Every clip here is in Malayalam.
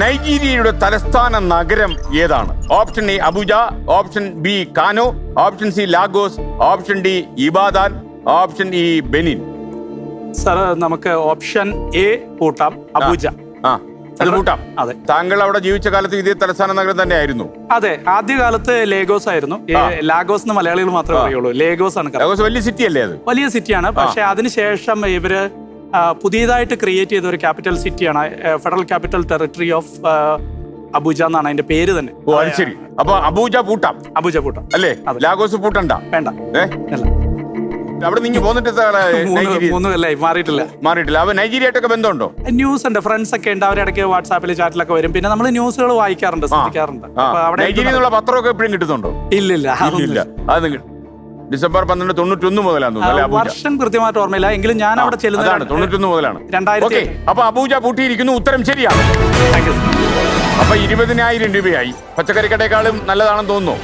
നൈജീരിയയുടെ തലസ്ഥാന നഗരം ഏതാണ്? Option A Abuja. Option B Kano. Option C Lagos. Option D Ibadan. Option E Benin. Sir നമുക്ക് ഓപ്ഷൻ എ കൂട്ടാം. അബുജ. ആ അത് കൂട്ടാം. അതെ. താങ്കൾ അവിടെ ജീവിച്ച കാലത്ത് ഇതേ തലസ്ഥാന നഗരം തന്നെ ആയിരുന്നു അതെ ആദ്യകാലത്ത് ലേഗോസ് ആയിരുന്നു. ലാഗോസ് എന്ന് മലയാളികൾ മാത്രമേ അറിയുള്ളൂ. ലേഗോസ് ആണ്. ലാഗോസ് വലിയ സിറ്റി അല്ലേ അത്? വലിയ സിറ്റിയാണ് പക്ഷെ അതിനുശേഷം ഇവർ പുതിയതായിട്ട് ക്രിയേറ്റ് ചെയ്ത ഒരു ക്യാപിറ്റൽ സിറ്റിയാണ് federal capital territory of Abuja എന്നാണ് അതിന്റെ പേര് തന്നെ. ഓ അത് ശരി. അപ്പൊ അബൂജ പൂട്ടാം. അബൂജ പൂട്ടാം. അല്ലേ? ലാഗോസ് പൂട്ടണ്ട. വേണ്ട. ഏ? അല്ല. അവിടെ നിന്ന് പോന്നിട്ട് മൂന്ന് നൈജീരിയ കൊല്ലായി മാറിയിട്ടില്ല. മാറിയിട്ടില്ല. അപ്പൊ നൈജീരിയായിട്ടൊക്കെ ബന്ധമുണ്ടോ? ന്യൂസ് ഉണ്ട്. ഫ്രണ്ട്സ് ഒക്കെ ഉണ്ട്. അവരിടയ്ക്ക് വാട്സാപ്പിൽ ചാറ്റിലൊക്കെ വരും. പിന്നെ നമ്മൾ ന്യൂസുകൾ വായിക്കാറുണ്ട് ശ്രദ്ധിക്കാറുണ്ട്. നൈജീരിയ എന്നുള്ള പത്രമൊക്കെ എപ്പോഴും കിട്ടുന്നുണ്ടോ? ഇല്ലില്ല ഇല്ല. അത് ഡിസംബർ പന്ത്രണ്ട് തൊണ്ണൂറ്റൊന്ന് മുതലാണ് അല്ലേ അബൂജ വർഷം കൃത്യമായിട്ട് ഓർമ്മയില്ല. എങ്കിലും ഞാൻ അവിടെ ചെല്ലുന്നതാണ്. ചെല്ലുന്നത് തൊണ്ണൂറ്റൊന്ന് മുതലാണ്. രണ്ടായിരത്തി ഓക്കെ അപ്പൊ അബൂജ പൂട്ടിയിരിക്കുന്നു ഉത്തരം ശരിയാണ്. Thank you, sir. അപ്പൊ ഇരുപതിനായിരം രൂപയായി. പച്ചക്കറിക്കടേക്കാളും നല്ലതാണെന്ന് തോന്നുന്നു.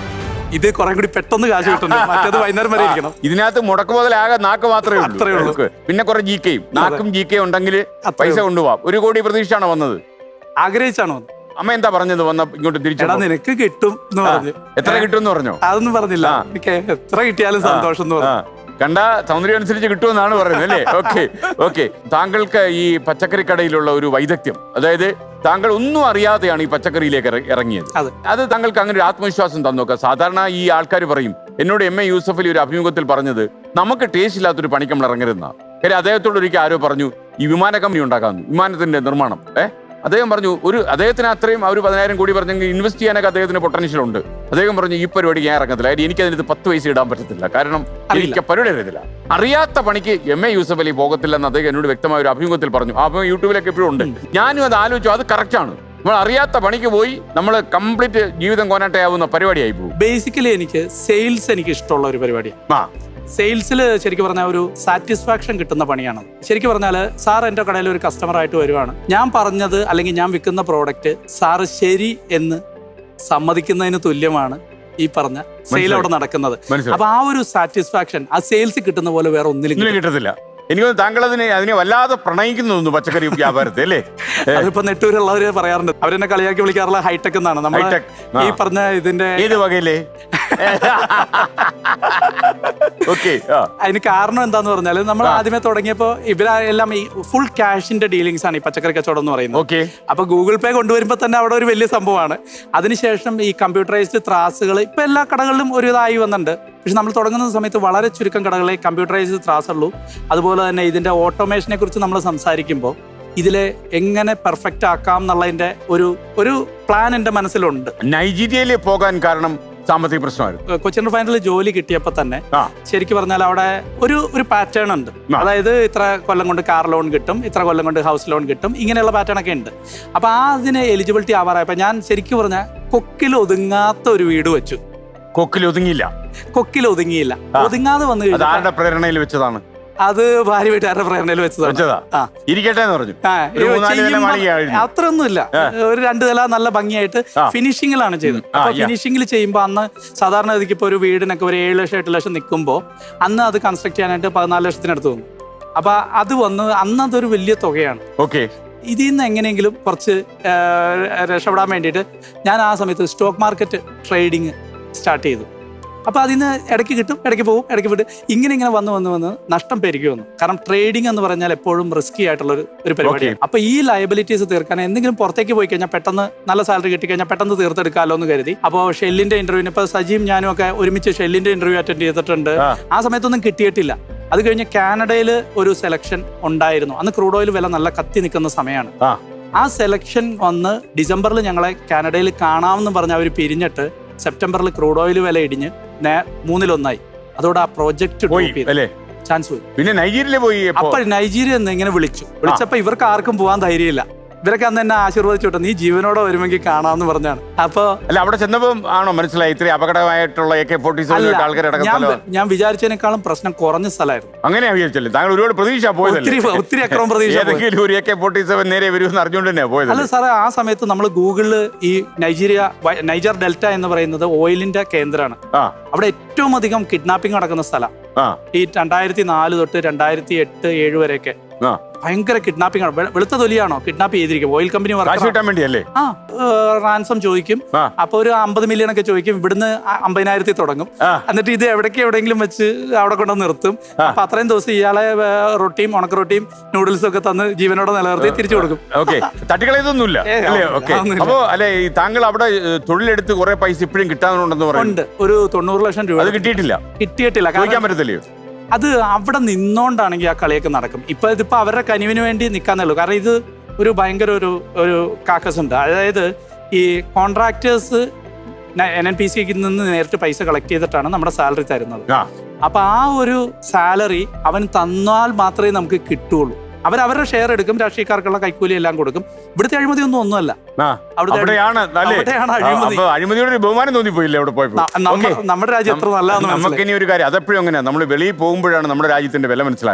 ഇത് കുറെ കൂടി പെട്ടെന്ന് കാശ് കിട്ടുന്നു മറ്റേത് വൈകുന്നേരം വരെ ഇരിക്കണം. ഇതിനകത്ത് മുടക്ക് മുതലാകെ നാക്ക് മാത്രമേ അത്രേ ഉള്ളൂ. നമുക്ക് പിന്നെ കുറെ ജി കെയും നാക്കും ജി കെ ഉണ്ടെങ്കിൽ അത്രേ പൈസ കൊണ്ടുപോവാം. ഒരു കോടി പ്രതീക്ഷയാണ് വന്നത്? ആഗ്രഹിച്ചാണോ? അമ്മ എന്താ പറഞ്ഞത്? വന്ന ഇങ്ങോട്ട് തിരിച്ചു നിനക്ക് കിട്ടും എന്ന് പറഞ്ഞു. എത്ര കിട്ടും പറഞ്ഞു? അതൊന്നും പറഞ്ഞില്ല. എനിക്ക് എത്ര കിട്ടിയാലും സന്തോഷം എന്ന് പറഞ്ഞു. കണ്ട സൗന്ദര്യം അനുസരിച്ച് കിട്ടുമെന്നാണ് പറയുന്നത് അല്ലേ? Okay okay. താങ്കൾക്ക് ഈ പച്ചക്കറി കടയിലുള്ള ഒരു വൈദഗ്ധ്യം അതായത് താങ്കൾ ഒന്നും അറിയാതെയാണ് ഈ പച്ചക്കറിയിലേക്ക് ഇറങ്ങിയത്. അത്. താങ്കൾക്ക് അങ്ങനെ ഒരു ആത്മവിശ്വാസം തന്നോക്കാം സാധാരണ ഈ ആൾക്കാർ പറയും എന്നോട് എം എ യൂസഫലി ഒരു അഭിമുഖത്തിൽ പറഞ്ഞത് നമുക്ക് ടേസ്റ്റ് ഇല്ലാത്തൊരു പണിക്ക് നമ്മൾ ഇറങ്ങരുന്ന കാര്യം അദ്ദേഹത്തോട് ഒരിക്കൽ ആരോ പറഞ്ഞു ഈ വിമാന കമ്പനി ഉണ്ടാക്കാമെന്ന് വിമാനത്തിന്റെ നിർമ്മാണം. ഏ? അദ്ദേഹം പറഞ്ഞു ഒരു അദ്ദേഹത്തിന് അത്രയും അവർ ഒരു പതിനായിരം കോടി പറഞ്ഞെങ്കിൽ ഇൻവെസ്റ്റ് ചെയ്യാനൊക്കെ അദ്ദേഹത്തിന് പൊട്ടൻഷ്യൽ ഉണ്ട്. അദ്ദേഹം പറഞ്ഞു ഈ പരിപാടി ഞാൻ ഇറങ്ങത്തില്ല. കാര്യം എനിക്ക് അതിനകത്ത് പത്ത് പൈസ ഇടാൻ പറ്റത്തില്ല. കാരണം എനിക്ക് പരിപാടി അറിയത്തില്ല. അറിയാത്ത പണിക്ക് എം എ യൂസഫ് അലി പോകത്തില്ലെന്ന് അദ്ദേഹം എന്നോട് വ്യക്തമായ ഒരു അഭിമുഖത്തിൽ പറഞ്ഞു. ആ അഭിമുഖം യൂട്യൂബിലൊക്കെ എപ്പോഴും ഉണ്ട്. ഞാനും അത് ആലോചിച്ചു. അത് കറക്റ്റ് ആണ്. നമ്മൾ അറിയാത്ത പണിക്ക് പോയി നമ്മൾ കംപ്ലീറ്റ് ജീവിതം കോനാട്ടയാവുന്ന പരിപാടിയായി പോകും. ബേസിക്കലി എനിക്ക് സെയിൽസ് എനിക്ക് ഇഷ്ടമുള്ള ഒരു പരിപാടിയാണ്. ആ. സെയിൽസിൽ ശരിക്കും പറഞ്ഞാൽ ഒരു സാറ്റിസ്ഫാക്ഷൻ കിട്ടുന്ന പണിയാണ്. ശരിക്കും പറഞ്ഞാൽ സാർ എന്റെ കടയിൽ ഒരു കസ്റ്റമർ ആയിട്ട് വരുവാണ്. ഞാൻ പറഞ്ഞത് അല്ലെങ്കിൽ ഞാൻ വിൽക്കുന്ന പ്രോഡക്റ്റ് സാറ് ശരി എന്ന് സമ്മതിക്കുന്നതിന് തുല്യമാണ് ഈ പറഞ്ഞ സെയിൽ അവിടെ നടക്കുന്നത്. അപ്പൊ ആ ഒരു സാറ്റിസ്ഫാക്ഷൻ ആ സെയിൽസ് കിട്ടുന്ന പോലെ വേറെ ഒന്നിലും കിട്ടത്തില്ല. എനിക്ക് താങ്കൾ അതിനെ അതിനെ വല്ലാതെ പ്രണയിക്കുന്നു പച്ചക്കറി വ്യാപാരത്തെ അല്ലേ? അതിപ്പോ നെട്ടൂരുള്ളവര് പറയാറുണ്ട്. അവരെന്നെ കളിയാക്കി വിളിക്കാറുള്ള ഹൈടെക് എന്നാണ്. നമ്മൾ ഈ പറഞ്ഞ ഇതിന്റെ ഏത് വകയില്ലേ ഓക്കെ അതിന് കാരണം എന്താന്ന് പറഞ്ഞാൽ നമ്മൾ ആദ്യമേ തുടങ്ങിയപ്പോ ഇവരെല്ലാം ഈ ഫുൾ ക്യാഷിന്റെ ഡീലിങ്സ് ആണ് ഈ പച്ചക്കറി കച്ചവടം എന്ന് പറയുന്നത്. ഓക്കെ അപ്പൊ ഗൂഗിൾ പേ കൊണ്ടുവരുമ്പോൾ തന്നെ അവിടെ ഒരു വലിയ സംഭവമാണ്. അതിനുശേഷം ഈ കമ്പ്യൂട്ടറൈസ്ഡ് ത്രാസുകൾ ഇപ്പൊ എല്ലാ കടകളിലും ഒരുതായി വന്നിട്ടുണ്ട്. പക്ഷെ നമ്മൾ തുടങ്ങുന്ന സമയത്ത് വളരെ ചുരുക്കം കടകളെ കമ്പ്യൂട്ടറൈസ്ഡ് ത്രാസ് ഉള്ളൂ അതുപോലെ തന്നെ ഇതിന്റെ ഓട്ടോമേഷനെ കുറിച്ച് നമ്മൾ സംസാരിക്കുമ്പോൾ ഇതിലെ എങ്ങനെ പെർഫെക്റ്റ് ആക്കാം എന്നുള്ളതിന്റെ ഒരു ഒരു പ്ലാൻ എന്റെ മനസ്സിലുണ്ട്. നൈജീരിയയിൽ പോകാൻ കാരണം സാമ്പത്തിക പ്രശ്നമായിരുന്നു. കൊച്ചിൻ റിഫൈനറിൽ ജോലി കിട്ടിയപ്പോൾ തന്നെ ശരിക്കും പറഞ്ഞാൽ അവിടെ ഒരു ഒരു പാറ്റേൺ ഉണ്ട്. അതായത് ഇത്ര കൊല്ലം കൊണ്ട് കാർ ലോൺ കിട്ടും ഇത്ര കൊല്ലം കൊണ്ട് ഹൗസ് ലോൺ കിട്ടും ഇങ്ങനെയുള്ള പാറ്റേൺ ഒക്കെ ഉണ്ട്. അപ്പൊ ആ അതിന് എലിജിബിലിറ്റി ആവാറായപ്പോ ഞാൻ ശരിക്കും പറഞ്ഞാൽ കൊക്കിൽ ഒതുങ്ങാത്ത ഒരു വീട് വെച്ചു. കൊക്കിൽ ഒതുങ്ങിയില്ല. കൊക്കിൽ ഒതുങ്ങിയില്ല. ഒതുങ്ങാതെ വന്നു കഴിഞ്ഞാൽ പ്രേരണയിൽ വെച്ചതാണ്? അത് ഭാര്യ വീട്ടുകാരുടെ പ്രേരണയിൽ വെച്ചതാണ്. വെച്ചതാ? ആ. ഇരിക്കട്ടെ എന്ന് പറഞ്ഞു. അത്രയൊന്നുമില്ല. ഒരു രണ്ട് നില നല്ല ഭംഗിയായിട്ട്. ഫിനിഷിങ്ങിലാണ് ചെയ്തത്. അപ്പൊ ഫിനിഷിങ്ങിൽ ചെയ്യുമ്പോൾ അന്ന് സാധാരണ ഗതിക്ക് ഇപ്പോൾ ഒരു വീടിനൊക്കെ ഒരു ഏഴ് ലക്ഷം എട്ട് ലക്ഷം നിൽക്കുമ്പോൾ അന്ന് അത് കൺസ്ട്രക്ട് ചെയ്യാനായിട്ട് പതിനാല് ലക്ഷത്തിനടുത്ത് തോന്നും അപ്പൊ അത് വന്ന് അന്ന് അതൊരു വലിയ തുകയാണ്. ഓക്കെ. ഇതിൽ നിന്ന് എങ്ങനെയെങ്കിലും കുറച്ച് രക്ഷപ്പെടാൻ വേണ്ടിയിട്ട് ഞാൻ ആ സമയത്ത് സ്റ്റോക്ക് മാർക്കറ്റ് ട്രേഡിങ് സ്റ്റാർട്ട് ചെയ്തു. അപ്പൊ അതിന് ഇടയ്ക്ക് കിട്ടും ഇടയ്ക്ക് പോകും ഇടയ്ക്ക് വിട്ട് ഇങ്ങനെ ഇങ്ങനെ വന്ന് വന്ന് വന്ന് നഷ്ടം പെരുകി വന്നു കാരണം ട്രേഡിംഗ് എന്ന് പറഞ്ഞാൽ എപ്പോഴും റിസ്കി ആയിട്ടുള്ള ഒരു പരിപാടിയാണ്. അപ്പൊ ഈ ലയബിലിറ്റീസ് തീർക്കാൻ എന്തെങ്കിലും പുറത്തേക്ക് പോയി കഴിഞ്ഞാൽ പെട്ടെന്ന് നല്ല സാലറി കിട്ടിക്കഴിഞ്ഞാൽ പെട്ടെന്ന് തീർത്തെടുക്കാമല്ലോ എന്ന് കരുതി. അപ്പോൾ ഷെല്ലിന്റെ ഇന്റർവ്യൂവിന് ഇപ്പൊ സജീം ഞാനും ഒക്കെ ഒരുമിച്ച് ഷെല്ലിന്റെ ഇന്റർവ്യൂ അറ്റൻഡ് ചെയ്തിട്ടുണ്ട്. ആ. സമയത്തൊന്നും കിട്ടിയിട്ടില്ല. അത് കഴിഞ്ഞ് കാനഡയിൽ ഒരു സെലക്ഷൻ ഉണ്ടായിരുന്നു. അന്ന് ക്രൂഡ് ഓയിൽ വില നല്ല കത്തി നിൽക്കുന്ന സമയമാണ്. ആ. സെലക്ഷൻ വന്ന് ഡിസംബറിൽ ഞങ്ങളെ കാനഡയിൽ കാണാമെന്ന് പറഞ്ഞ് അവർ പിരിഞ്ഞിട്ട് സെപ്റ്റംബറിൽ ക്രൂഡ് ഓയിൽ വില ഇടിഞ്ഞ് മൂന്നിലൊന്നായി. അതോടെ ആ പ്രോജക്റ്റ് ചാൻസ് പോയി പിന്നെ നൈജീരിയയിൽ പോയി അപ്പോൾ അപ്പൊ നൈജീരിയ എന്ന് ഇങ്ങനെ വിളിച്ചു. വിളിച്ചപ്പോ ഇവർക്ക് ആർക്കും പോകാൻ ധൈര്യമില്ല. ഇവരൊക്കെ അന്ന് എന്നെ ആശീർവദിച്ചോട്ടെ നീ ജീവനോടെ വരുമെങ്കിൽ കാണാമെന്ന് പറഞ്ഞാണ്. അപ്പൊ അല്ല അവിടെ ചെന്നപ്പോ ആണോ മനസ്സിലായി? ഇത്ര അപകടമായിട്ടുള്ള എ കെ ഫോർട്ടി അല്ല സെവൻ ഞാൻ ഞാൻ വിചാരിച്ചതിനേക്കാളും പ്രശ്നം കുറഞ്ഞ സ്ഥലമായിരുന്നു. അങ്ങനെയാ വിചാരിച്ചല്ലേ താങ്കൾ ഒരുപാട് പ്രതീക്ഷ ഒത്തിരി പോയതല്ലേ? ഒത്തിരി അക്രമം പ്രതീക്ഷ. ഏതെങ്കിലും ഒരു എ കെ ഫോർട്ടി സെവൻ നേരെ വരുമെന്ന് അറിഞ്ഞുകൊണ്ട് തന്നെയാ അല്ല പോയത് സാറേ ആ സമയത്ത് നമ്മൾ ഗൂഗിളിൽ ഈ നൈജീരിയ വ- നൈജർ ഡെൽറ്റ എന്ന് പറയുന്നത് ഓയിലിന്റെ കേന്ദ്രമാണ്. ആ. അവിടെ ഏറ്റവും അധികം കിഡ്നാപ്പിംഗ് നടക്കുന്ന സ്ഥലം. ആ. ഈ രണ്ടായിരത്തി നാല് തൊട്ട് രണ്ടായിരത്തി എട്ട് ഏഴ് വരെയൊക്കെ. ഭയങ്കര കിഡ്നാപ്പിംഗ് ആണ്. വെളുത്ത തൊലിയാണോ കിഡ്നാപ്പ് ചെയ്തിരിക്കും ഓയിൽ കമ്പനി വേണ്ടിയല്ലേ? ആ റാൻസം ചോദിക്കും. അപ്പൊ ഒരു അമ്പത് മില്യൺ ഒക്കെ ചോദിക്കും. ഇവിടുന്ന് അമ്പതിനായിരത്തി അമ്പതിനായിരത്തിൽ തുടങ്ങും. എന്നിട്ട് ഇത് എവിടേക്ക് എവിടെയെങ്കിലും വെച്ച് അവിടെ കൊണ്ട് നിർത്തും. അപ്പൊ അത്രയും ദിവസം ഇയാളെ റൊട്ടിയും ഉണക്ക റൊട്ടിയും നൂഡിൽസും ഒക്കെ തന്ന് ജീവനോടെ നിലനിർത്തി തിരിച്ചു കൊടുക്കും. ഓക്കെ തട്ടിക്കളയതൊന്നുമില്ല. അപ്പോ അല്ലെ താങ്കൾ അവിടെ തൊഴിലെടുത്ത് കുറെ പൈസ ഇപ്പോഴും കിട്ടാനുണ്ടെന്ന് പറയുന്നുണ്ട് ഒരു തൊണ്ണൂറ് ലക്ഷം രൂപ അത് കിട്ടിയിട്ടില്ല. കിട്ടിയിട്ടില്ല. കാരണം പറ്റത്തില്ലയോ? അത് അവിടെ നിന്നോണ്ടാണെങ്കിൽ ആ കളിയൊക്കെ നടക്കും. ഇപ്പൊ ഇതിപ്പോ അവരുടെ കനിവിന് വേണ്ടി നിൽക്കാന്നേ ഉള്ളൂ. കാരണം ഇത് ഒരു ഭയങ്കര ഒരു ഒരു കാക്കസ് ഉണ്ട് അതായത് ഈ കോൺട്രാക്ടേഴ്സ് എൻ എൻ പി സിക്ക് നിന്ന് നേരിട്ട് പൈസ കളക്ട് ചെയ്തിട്ടാണ് നമ്മുടെ സാലറി തരുന്നത്. അപ്പൊ ആ ഒരു സാലറി അവൻ തന്നാൽ മാത്രമേ നമുക്ക് കിട്ടുള്ളൂ. അവർ അവരുടെ ഷെയർ എടുക്കും രാഷ്ട്രീയക്കാർക്കുള്ള കൈക്കൂലി എല്ലാം കൊടുക്കും. ഇവിടുത്തെ അഴിമതി ഒന്നും ഒന്നുമല്ല. അവിടെയാണ് അഴിമതിയോട് ബഹുമാനം തോന്നിപ്പോയില്ലേ അവിടെ പോയപ്പോൾ? നമ്മുടെ രാജ്യം എത്ര നല്ലതാണ് നമുക്ക് ഇനി ഒരു കാര്യം അതെപ്പോഴും അങ്ങനെ. നമ്മൾ വെളിയിൽ പോകുമ്പോഴാണ് നമ്മുടെ രാജ്യത്തിന്റെ വില മനസ്സിലാക്കുന്നത്.